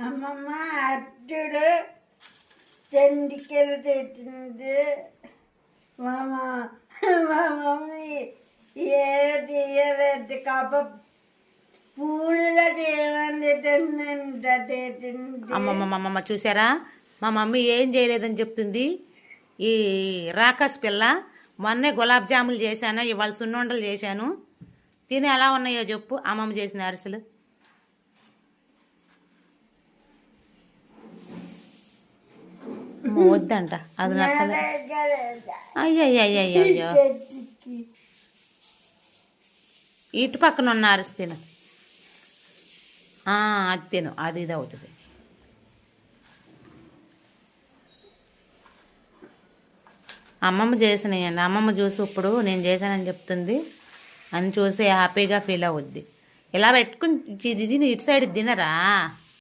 అమ్మమ్మ అర్జుడు చెండికెలు తెచ్చింది. మా మా- మమ్మీ ఏడు తీయలేదు కప్ప పూలుగా తీయమని తెచ్చింది. అమ్మమ్మ అమ్మమ్మ చూసారా? మా మమ్మీ ఏం చేయలేదని చెప్తుంది. ఈ రాకాస్ పిల్ల మొన్నే గులాబ్ జాములు చేశాను ఇవాళ సున్నుండలు చేశాను. తిని ఎలా ఉన్నాయో చెప్పు. అమ్మమ్మ చేసిన అరిసెలు. వద్దంట అది నచ్చదు అయ్యయ్యో ఇటు పక్కన ఉన్న అరిసి తిను. అది తిను. అది ఇది అవుతుంది అమ్మమ్మ చేసినాయండి అమ్మమ్మ చూసి ఇప్పుడు నేను చేశానని చెప్తుంది. అని చూసి హ్యాపీగా ఫీల్ అవుద్ది. ఇలా పెట్టుకుని ఇది ఇటు సైడ్ తినరా?